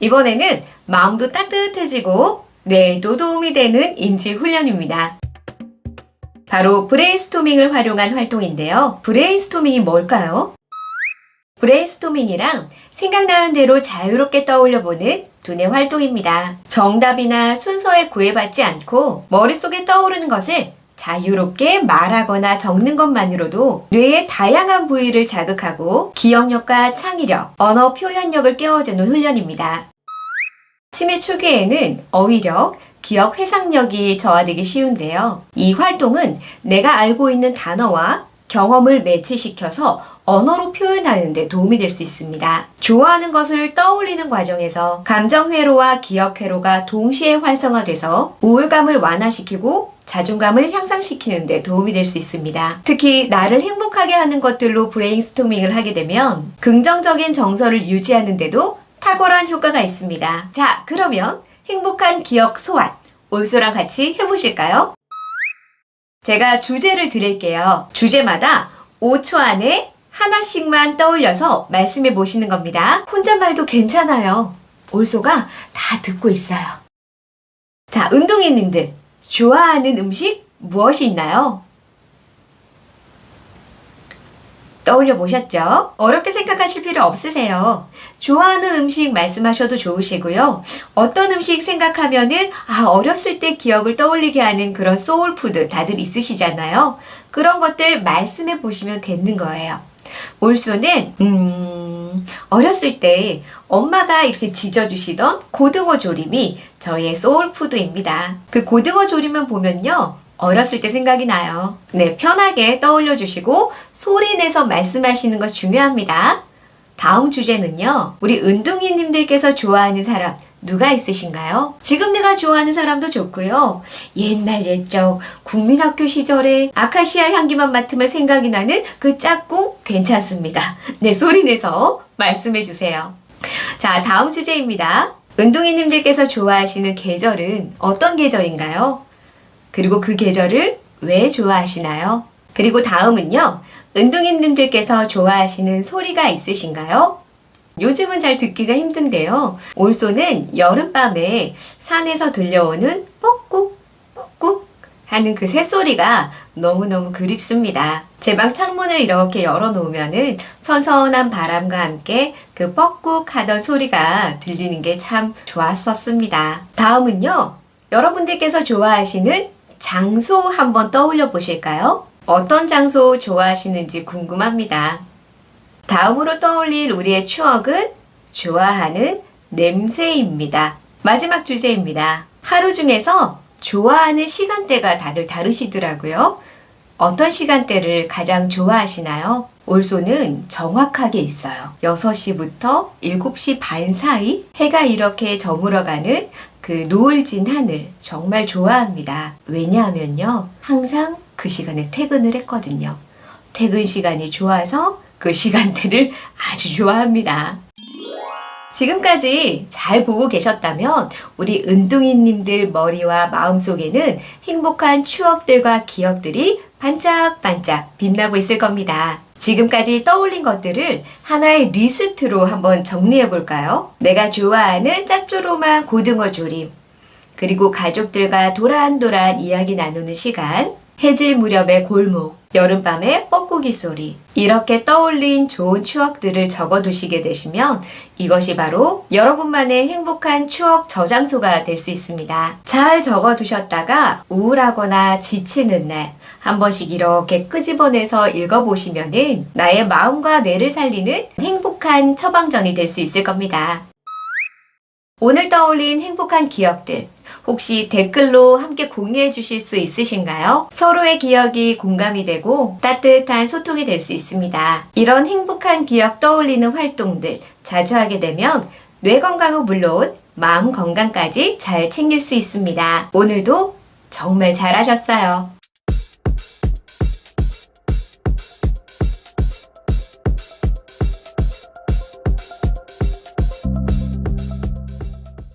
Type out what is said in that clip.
이번에는 마음도 따뜻해지고 뇌에도 도움이 되는 인지 훈련입니다. 바로 브레인스토밍을 활용한 활동인데요. 브레인스토밍이 뭘까요? 브레인스토밍이랑 생각나는 대로 자유롭게 떠올려보는 두뇌 활동입니다. 정답이나 순서에 구애받지 않고 머릿속에 떠오르는 것을 자유롭게 말하거나 적는 것만으로도 뇌의 다양한 부위를 자극하고 기억력과 창의력, 언어 표현력을 깨워주는 훈련입니다. 치매 초기에는 어휘력, 기억 회상력이 저하되기 쉬운데요. 이 활동은 내가 알고 있는 단어와 경험을 매치시켜서 언어로 표현하는 데 도움이 될 수 있습니다. 좋아하는 것을 떠올리는 과정에서 감정 회로와 기억 회로가 동시에 활성화돼서 우울감을 완화시키고 자존감을 향상시키는 데 도움이 될 수 있습니다. 특히 나를 행복하게 하는 것들로 브레인스토밍을 하게 되면 긍정적인 정서를 유지하는 데도 탁월한 효과가 있습니다. 자, 그러면 행복한 기억 소환 올소랑 같이 해보실까요? 제가 주제를 드릴게요. 주제마다 5초 안에 하나씩만 떠올려서 말씀해 보시는 겁니다. 혼잣말도 괜찮아요. 올소가 다 듣고 있어요. 자, 운동이님들, 좋아하는 음식 무엇이 있나요? 떠올려 보셨죠? 어렵게 생각하실 필요 없으세요. 좋아하는 음식 말씀하셔도 좋으시고요. 어떤 음식 생각하면은, 아, 어렸을 때 기억을 떠올리게 하는 그런 소울푸드 다들 있으시잖아요. 그런 것들 말씀해 보시면 되는 거예요. 올소는, 음, 어렸을 때 엄마가 이렇게 지져주시던 고등어 조림이 저의 소울푸드입니다. 그 고등어 조림만 보면요. 어렸을 때 생각이 나요. 네, 편하게 떠올려 주시고 소리 내서 말씀하시는 것 중요합니다. 다음 주제는요. 우리 은둥이님들께서 좋아하는 사람 누가 있으신가요? 지금 내가 좋아하는 사람도 좋고요. 옛날 옛적 국민학교 시절에 아카시아 향기만 맡으면 생각이 나는 그 짝꿍 괜찮습니다. 네, 소리 내서 말씀해 주세요. 자, 다음 주제입니다. 은둥이님들께서 좋아하시는 계절은 어떤 계절인가요? 그리고 그 계절을 왜 좋아하시나요? 그리고 다음은요. 은둥이님들께서 좋아하시는 소리가 있으신가요? 요즘은 잘 듣기가 힘든데요. 올소는 여름밤에 산에서 들려오는 뻑꾹 뻑꾹 하는 그 새소리가 너무너무 그립습니다. 제 방 창문을 이렇게 열어놓으면은 선선한 바람과 함께 그 뻑꾹 하던 소리가 들리는 게 참 좋았었습니다. 다음은요. 여러분들께서 좋아하시는 장소 한번 떠올려 보실까요? 어떤 장소 좋아하시는지 궁금합니다. 다음으로 떠올릴 우리의 추억은 좋아하는 냄새입니다. 마지막 주제입니다. 하루 중에서 좋아하는 시간대가 다들 다르시더라고요. 어떤 시간대를 가장 좋아하시나요? 올소는 정확하게 있어요. 6시부터 7시 반 사이 해가 이렇게 저물어가는 그 노을진 하늘 정말 좋아합니다. 왜냐하면요. 항상 그 시간에 퇴근을 했거든요. 퇴근 시간이 좋아서 그 시간대를 아주 좋아합니다. 지금까지 잘 보고 계셨다면 우리 은둥이님들 머리와 마음속에는 행복한 추억들과 기억들이 반짝반짝 빛나고 있을 겁니다. 지금까지 떠올린 것들을 하나의 리스트로 한번 정리해 볼까요? 내가 좋아하는 짭조름한 고등어 조림, 그리고 가족들과 도란도란 이야기 나누는 시간, 해질 무렵의 골목, 여름밤의 뻐꾸기 소리. 이렇게 떠올린 좋은 추억들을 적어 두시게 되시면 이것이 바로 여러분만의 행복한 추억 저장소가 될 수 있습니다. 잘 적어 두셨다가 우울하거나 지치는 날, 한 번씩 이렇게 끄집어내서 읽어보시면은 나의 마음과 뇌를 살리는 행복한 처방전이 될 수 있을 겁니다. 오늘 떠올린 행복한 기억들, 혹시 댓글로 함께 공유해 주실 수 있으신가요? 서로의 기억이 공감이 되고 따뜻한 소통이 될 수 있습니다. 이런 행복한 기억 떠올리는 활동들 자주 하게 되면 뇌 건강은 물론 마음 건강까지 잘 챙길 수 있습니다. 오늘도 정말 잘하셨어요.